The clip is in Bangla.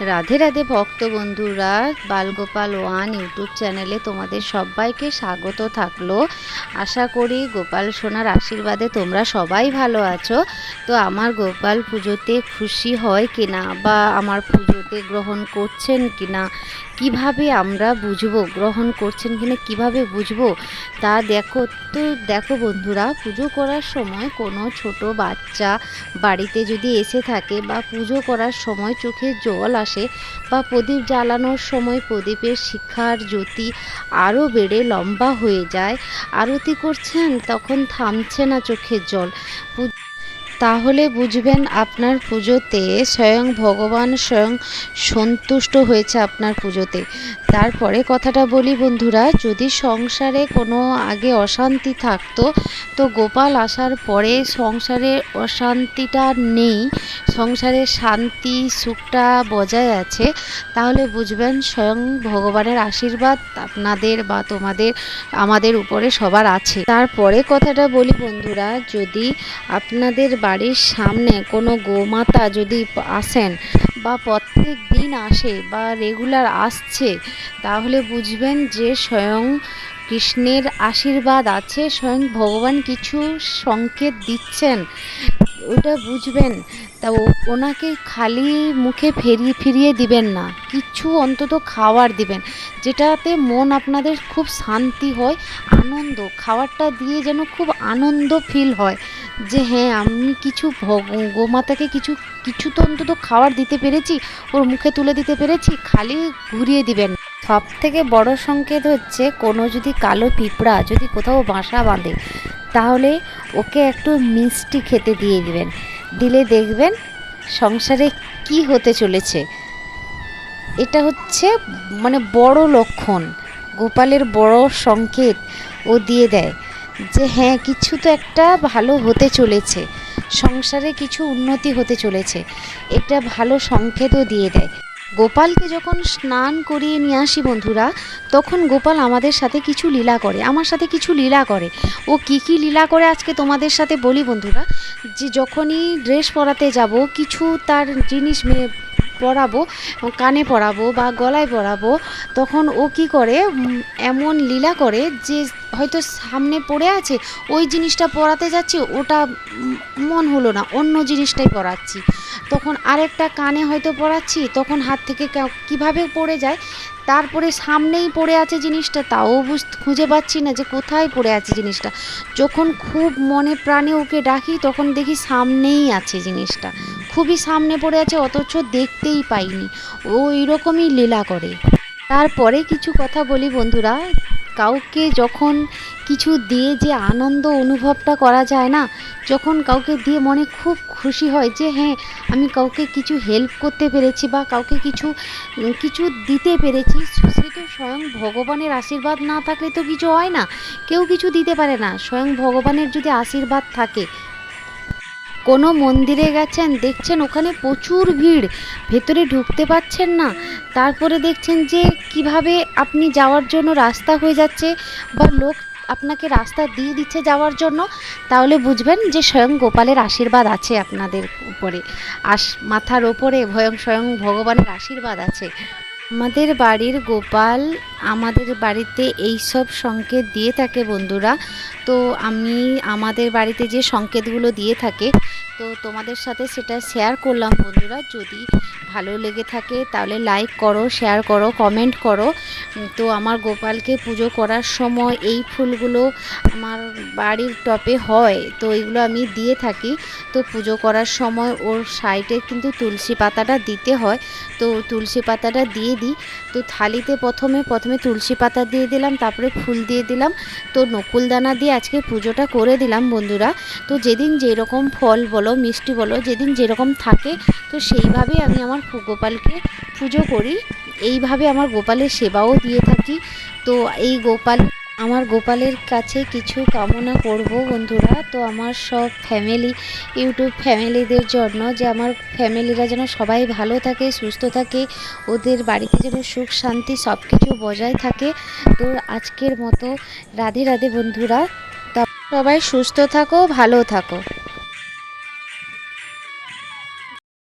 রাধে রাধে ভক্ত বন্ধুরা, বালগোপাল ওয়ান ইউটিউব চ্যানেলে তোমাদের সবাইকে স্বাগত থাকল। আশা করি গোপাল সোনার আশীর্বাদে তোমরা সবাই ভালো আছো। তো আমার গোপাল পুজোতে খুশি হয় কিনা বা আমার পুজোতে গ্রহণ করছেন কি না কীভাবে আমরা বুঝব, গ্রহণ করছেন কি না কীভাবে বুঝব, তা দেখো, তো দেখো বন্ধুরা, পুজো করার সময় কোনো ছোট বাচ্চা বাড়িতে যদি এসে থাকে বা পুজো করার সময় চোখে জল আসে বা প্রদীপ জ্বালানোর সময় প্রদীপের শিখার জ্যোতি আরও বেড়ে লম্বা হয়ে যায়, আরতি করছেন, তখন থামছে না চোখের জল। তাহলে বুঝবেন আপনার পুজোতে স্বয়ং ভগবান স্বয়ং সন্তুষ্ট হয়েছে আপনার পুজোতে। তারপরে কথাটা বলি বন্ধুরা, যদি সংসারে কোনো আগে অশান্তি থাকতো, তো গোপাল আসার পরে সংসারে অশান্তিটা নেই। সংসারে শান্তি, সুখটা বজায় আছে, তাহলে বুঝবেন স্বয়ং ভগবানের আশীর্বাদ আপনাদের বা তোমাদের, আমাদের উপরে সবার আছে। তারপরে কথাটা বলি বন্ধুরা, যদি আপনাদের বাড়ির সামনে কোনো গোমাতা যদি আসেন বা প্রত্যেক দিন আসে বা রেগুলার আসছে, তাহলে বুঝবেন যে স্বয়ং কৃষ্ণের আশীর্বাদ আছে, স্বয়ং ভগবান কিছু সংকেত দিচ্ছেন। ওটা বুঝবেন, তা ওনাকে খালি মুখে ফিরিয়ে ফিরিয়ে দিবেন না কিছু অন্তত খাবার দিবেন, যেটাতে মন আপনাদের খুব শান্তি হয়, আনন্দ খাবারটা দিয়ে যেন খুব আনন্দ ফিল হয়, যে হ্যাঁ আমি কিছু গোমাতাকে কিছু কিছু তো অন্তত খাবার দিতে পেরেছি, ওর মুখে তুলে দিতে পেরেছি, খালি ঘুরিয়ে দিবেন সব থেকে বড় সংকেত হচ্ছে, কোনো যদি কালো পিঁপড়া যদি কোথাও বাসা বাঁধে তাহলে ওকে একটু মিষ্টি খেতে দিয়ে দিবেন। দিলে দেখবেন সংসারে কি হতে চলেছে। এটা হচ্ছে মানে বড় লক্ষণ। গোপালের বড় সংকেত ও দিয়ে দেয় যে হ্যাঁ কিছু তো একটা ভালো হতে চলেছে। সংসারে কিছু উন্নতি হতে চলেছে। এটা ভালো সংকেতও দিয়ে দেয়। গোপালকে যখন স্নান করিয়ে নিয়ে আসি বন্ধুরা, তখন গোপাল আমাদের সাথে কিছু লীলা করে, আমার সাথে কিছু লীলা করে। ও কি কি লীলা করে আজকে তোমাদের সাথে বলি বন্ধুরা, যে যখনই ড্রেস পরাতে যাব, কিছু তার জিনিস মেয়ে পরাবো, কানে পরাবো বা গলায় পরাবো, তখন ও কি করে এমন লীলা করে যে হয়তো সামনে পড়ে আছে, ওই জিনিসটা পরাতে যাচ্ছি, ওটা মন হলো না, অন্য জিনিসটাই পরাচ্ছি তখন আরেকটা কানে হয়তো পরাচ্ছি তখন হাত থেকে কীভাবে পড়ে যায়, তারপরে সামনেই পড়ে আছে জিনিসটা, তাও বুঝ, খুঁজে পাচ্ছি না যে কোথায় পড়ে আছে জিনিসটা। যখন খুব মনে প্রাণে ওকে ডাকি, তখন দেখি সামনেই আছে জিনিসটা। খুবই সামনে পড়ে আছে, অথচ দেখতেই পাইনি। ও এরকমই লীলা করে। তারপরে কিছু কথা বলি বন্ধুরা কাউকে যখন কিছু দিয়ে যে আনন্দ অনুভবটা করা যায় না, যখন কাউকে দিয়ে মনে খুব খুশি হয় যে হ্যাঁ আমি কাউকে কিছু হেল্প করতে পেরেছি বা কাউকে কিছু কিছু দিতে পেরেছি, সে তো স্বয়ং ভগবানের আশীর্বাদ না থাকলে তো কিছু হয় না। কেউ কিছু দিতে পারে না। স্বয়ং ভগবানের যদি আশীর্বাদ থাকে কোনো মন্দিরে গেছেন, দেখছেন ওখানে প্রচুর ভিড়, ভেতরে ঢুকতে পারছেন না। তারপরে দেখছেন যে কীভাবে আপনি যাওয়ার জন্য রাস্তা হয়ে যাচ্ছে বা লোক আপনাকে রাস্তা দিয়ে দিচ্ছে যাওয়ার জন্য, তাহলে বুঝবেন যে স্বয়ং গোপালের আশীর্বাদ আছে আপনাদের উপরে। আস মাথার ওপরে ভয়ং স্বয়ং ভগবানের আশীর্বাদ আছে। আমাদের বাড়ির গোপাল আমাদের বাড়িতে এই সব সংকেত দিয়ে থাকে বন্ধুরা। তো আমি আমাদের বাড়িতে যে সংকেতগুলো দিয়ে থাকে তো তোমাদের সাথে সেটা শেয়ার করলাম বন্ধুরা। যদি ভালো লেগে থাকে, তাহলে লাইক করো শেয়ার করো কমেন্ট করো। তো আমার গোপালকে পুজো করার সময় এই ফুলগুলো আমার বাড়ির টপে হয়, তো এগুলো আমি দিয়ে থাকি। তো পুজো করার সময় ওর সাইডে কিন্তু তুলসী পাতাটা দিতে হয়, তো তুলসী পাতাটা দিয়ে দিই। তো থালিতে প্রথমে প্রথমে তুলসী পাতা দিয়ে দিলাম, তারপরে ফুল দিয়ে দিলাম। তো নকুলদানা দিয়ে আজকে পুজোটা করে দিলাম বন্ধুরা। তো যেদিন যেরকম ফল বলো, মিষ্টি বলো, যেদিন যেরকম থাকে, তো সেইভাবেই আমি আমার গোপালকে পুজো করি। এইভাবে আমার গোপালের সেবাও দিয়ে থাকি। তো এই গোপাল, আমার গোপালের কাছে কিছু কামনা করব বন্ধুরা। তো আমার সব ফ্যামিলি ইউটিউব ফ্যামিলিদের জন্য যে আমার ফ্যামিলিরা যেন সবাই ভালো থাকে, সুস্থ থাকে, ওদের বাড়িতে যেন সুখ, শান্তি সব কিছু বজায় থাকে। তো আজকের মতো রাধে রাধে বন্ধুরা। সবাই সুস্থ থাকো, ভালো থাকো।